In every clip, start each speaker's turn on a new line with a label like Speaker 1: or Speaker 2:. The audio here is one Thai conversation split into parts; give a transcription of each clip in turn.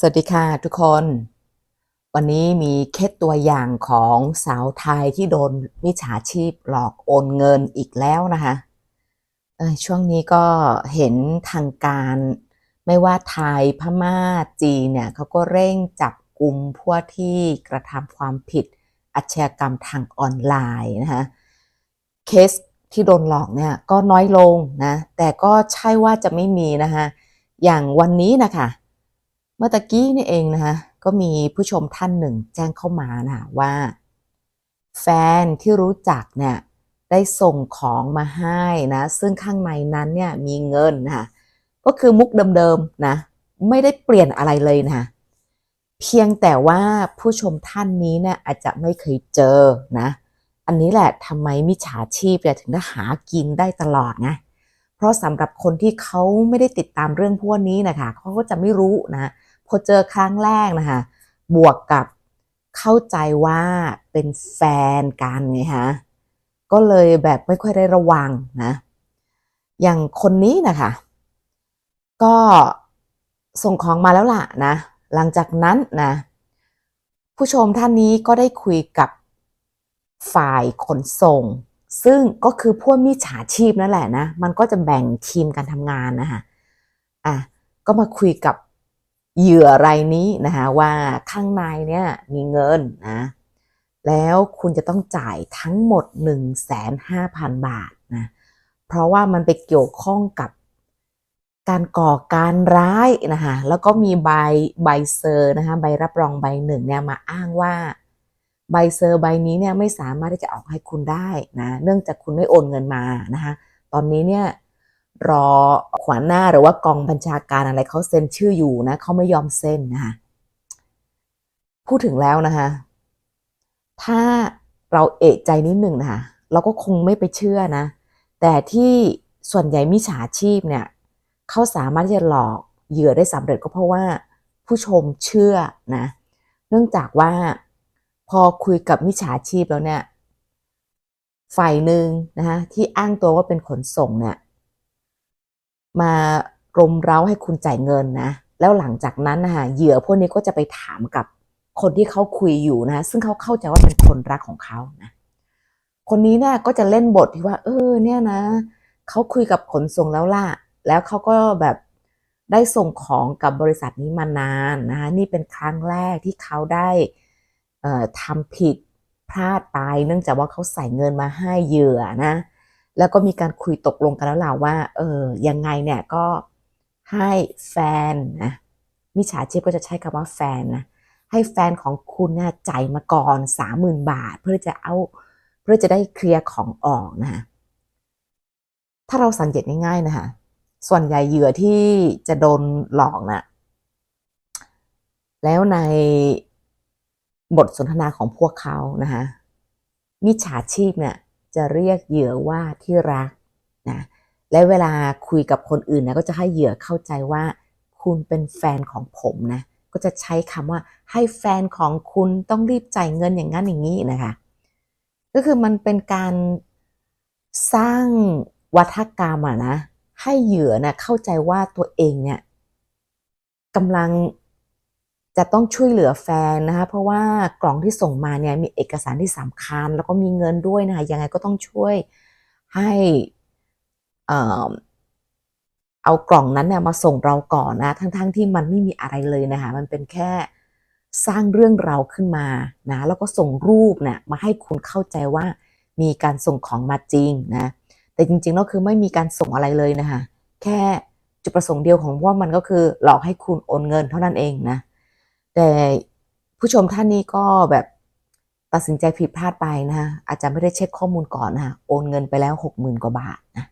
Speaker 1: สวัสดีค่ะทุกคน วันนี้มีเคสตัวอย่างของสาวไทยที่โดนมิจฉาชีพหลอกโอนเงินอีกแล้วนะคะช่วงนี้ก็เห็นทางการไม่ว่าไทยพม่าจีนเนี่ยเขาก็เร่งจับกลุ่มพวกที่กระทำความผิดอาชญากรรมทางออนไลน์นะคะเคสที่โดนหลอกเนี่ยก็น้อยลงนะแต่ก็ใช่ว่าจะไม่มีนะคะอย่างวันนี้นะคะ เมื่อตะกี้นี่เองนะคะก็มีผู้ชมท่านหนึ่งแจ้งเข้ามานะว่า แฟนที่รู้จักเนี่ยได้ส่งของมาให้นะ ซึ่งข้างในนั้นเนี่ยมีเงินนะคะก็คือมุกเดิมๆนะ ไม่ได้เปลี่ยนอะไรเลยนะคะเพียงแต่ว่าผู้ชมท่านนี้เนี่ยอาจจะไม่เคยเจอนะ อันนี้แหละทำไมมิจฉาชีพเนี่ยถึงได้หากินได้ตลอดไงเพราะสำหรับคนที่เขาไม่ได้ติดตามเรื่องพวกนี้นะคะเขาก็จะไม่รู้นะ พอเจอครั้งแรกนะคะบวกกับเข้าใจว่าเป็นแฟนกันไงฮะก็เลยแบบไม่ค่อยได้ระวังนะ อย่างคนนี้นะคะ ก็ส่งของมาแล้วล่ะนะ หลังจากนั้นนะ ผู้ชมท่านนี้ก็ได้คุยกับฝ่ายขนส่ง ซึ่งก็คือพวกมิจฉาชีพนั่นแหละนะ มันก็จะแบ่งทีมการทำงานนะคะอะก็มาคุยกับ เหยื่อรายนี้นะคะว่าข้างในเนี่ยมีเงินนะแล้วคุณจะต้องจ่ายทั้งหมด 1,500,000 บาทนะเพราะว่ามันไปเกี่ยวข้องกับการก่อการร้ายนะคะแล้วก็มีใบใบเซอร์นะคะใบรับรองใบหนึ่งเนี่ยมาอ้างว่าใบเซอร์ใบนี้เนี่ยไม่สามารถที่จะออกให้คุณได้นะเนื่องจากคุณไม่โอนเงินมานะคะตอนนี้เนี่ย รอขวานหน้าหรือว่ากองบัญชาการอะไรเขาเซ็นชื่ออยู่นะเขาไม่ยอมเซ็นนะคะพูดถึงแล้วนะคะ ถ้าเราเอะใจนิดหนึ่งนะคะเราก็คงไม่ไปเชื่อนะ แต่ที่ส่วนใหญ่มิจฉาชีพเนี่ยเขาสามารถที่จะหลอกเหยื่อได้สำเร็จก็เพราะว่าผู้ชมเชื่อนะ เนื่องจากว่าพอคุยกับมิจฉาชีพแล้วเนี่ย ฝ่ายหนึ่งนะคะที่อ้างตัวว่าเป็นขนส่งเนี่ย มารมเร้าให้คุณจ่ายเงินนะ แล้วหลังจากนั้นนะคะเหยื่อพวกนี้ก็จะไปถามกับคนที่เขาคุยอยู่นะ ซึ่งเขาเข้าใจว่าเป็นคนรักของเขานะคนนี้เนี่ยก็จะเล่นบทที่ว่า เออ เนี่ยนะเขาคุยกับขนส่งแล้วล่ะ แล้วเขาก็แบบได้ส่งของกับบริษัทนี้มานานนะคะนี่เป็นครั้งแรกที่เขาได้ทำผิดพลาดไป เนื่องจากว่าเขาใส่เงินมาให้เหยื่อนะ แล้วก็มีการคุยตกลงกันแล้วล่ะว่า เออยังไงเนี่ยก็ให้แฟนนะมิจฉาชีพก็จะใช้คำว่าแฟนนะให้แฟนของคุณเนี่ยจ่ายมาก่อนสามหมื่นบาท เพื่อจะเอาเพื่อจะได้เคลียร์ของออกนะคะถ้าเราสังเกตง่ายๆนะคะส่วนใหญ่เหยื่อที่จะโดนหลอกนะแล้วในบทสนทนาของพวกเขานะคะมิจฉาชีพเนี่ย จะเรียกเหยื่อว่าที่รักนะและเวลาคุยกับคนอื่นนะก็จะให้เหยื่อเข้าใจว่า คุณเป็นแฟนของผมนะก็จะใช้คำว่าให้แฟนของคุณต้องรีบจ่ายเงินอย่างนั้นอย่างนี้นะคะก็คือมันเป็นการสร้างวัฒกรรมอะนะให้เหยื่อนะเข้าใจว่าตัวเองเนี่ยกำลัง จะต้องช่วยเหลือแฟนนะคะเพราะว่ากล่องที่ส่งมาเนี่ยมีเอกสารที่สำคัญ แล้วก็มีเงินด้วยนะคะยังไงก็ต้องช่วยให้เอ่อเอากล่องนั้นเนี่ยมาส่งเราก่อนนะทั้งๆที่มันไม่มีอะไรเลยนะคะมันเป็นแค่สร้างเรื่องเราขึ้นมานะแล้วก็ส่งรูปเนี่ยมาให้คุณเข้าใจว่ามีการส่งของมาจริงนะแต่จริงๆแล้วคือไม่มีการส่งอะไรเลยนะคะแค่จุดประสงค์เดียวของว่ามันก็คือหลอกให้คุณโอนเงินเท่านั้นเองนะ แต่ผู้ชมท่านนี้ก็แบบตัดสินใจผิดพลาดไปนะคะอาจจะไม่ได้เช็คข้อมูลก่อนนะคะโอนเงินไปแล้วหกหมื่นกว่าบาทนะ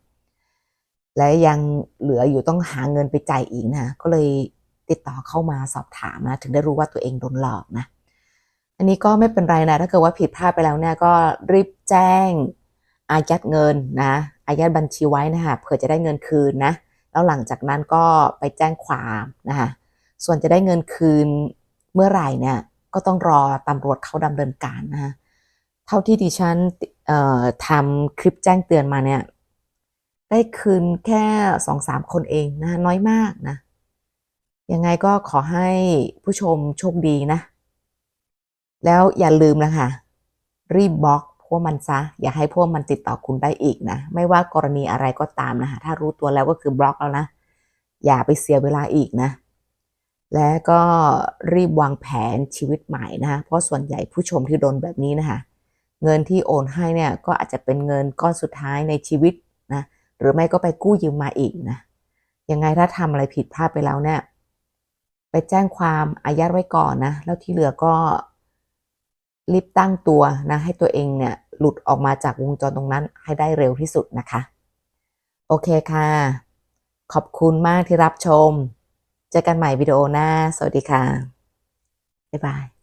Speaker 1: และยังเหลืออยู่ต้องหาเงินไปจ่ายอีกนะ ก็เลยติดต่อเข้ามาสอบถามนะ ถึงได้รู้ว่าตัวเองโดนหลอกนะ อันนี้ก็ไม่เป็นไรนะ ถ้าเกิดว่าผิดพลาดไปแล้วเนี่ยก็รีบแจ้งอายัดเงินนะ อายัดบัญชีไว้นะคะเผื่อจะได้เงินคืนนะ แล้วหลังจากนั้นก็ไปแจ้งความนะคะส่วนจะได้เงินคืน เมื่อไหร่เนี่ยก็ต้องรอตำรวจเขาดำเนินการนะคะเท่าที่ดิฉันทำคลิปแจ้งเตือนมาเนี่ย ได้คืนแค่สองสามคนเองนะน้อยมากนะ ยังไงก็ขอให้ผู้ชมโชคดีนะ แล้วอย่าลืมนะคะ รีบบล็อกพวกมันซะ อย่าให้พวกมันติดต่อคุณได้อีกนะ ไม่ว่ากรณีอะไรก็ตามนะคะถ้ารู้ตัวแล้วก็คือบล็อกแล้วนะ อย่าไปเสียเวลาอีกนะ และก็รีบวางแผนชีวิตใหม่นะคะเพราะส่วนใหญ่ผู้ชมที่โดนแบบนี้นะคะเงินที่โอนให้เนี่ยก็อาจจะเป็นเงินก้อนสุดท้ายในชีวิตนะหรือไม่ก็ไปกู้ยืมมาอีกนะยังไงถ้าทำอะไรผิดพลาดไปแล้วเนี่ยไปแจ้งความอายัดไว้ก่อนนะแล้วที่เหลือก็รีบตั้งตัวนะให้ตัวเองเนี่ยหลุดออกมาจากวงจรตรงนั้นให้ได้เร็วที่สุดนะคะ โอเคค่ะ ขอบคุณมากที่รับชม เจอกันใหม่วิดีโอหน้า สวัสดีค่ะ บ๊ายบาย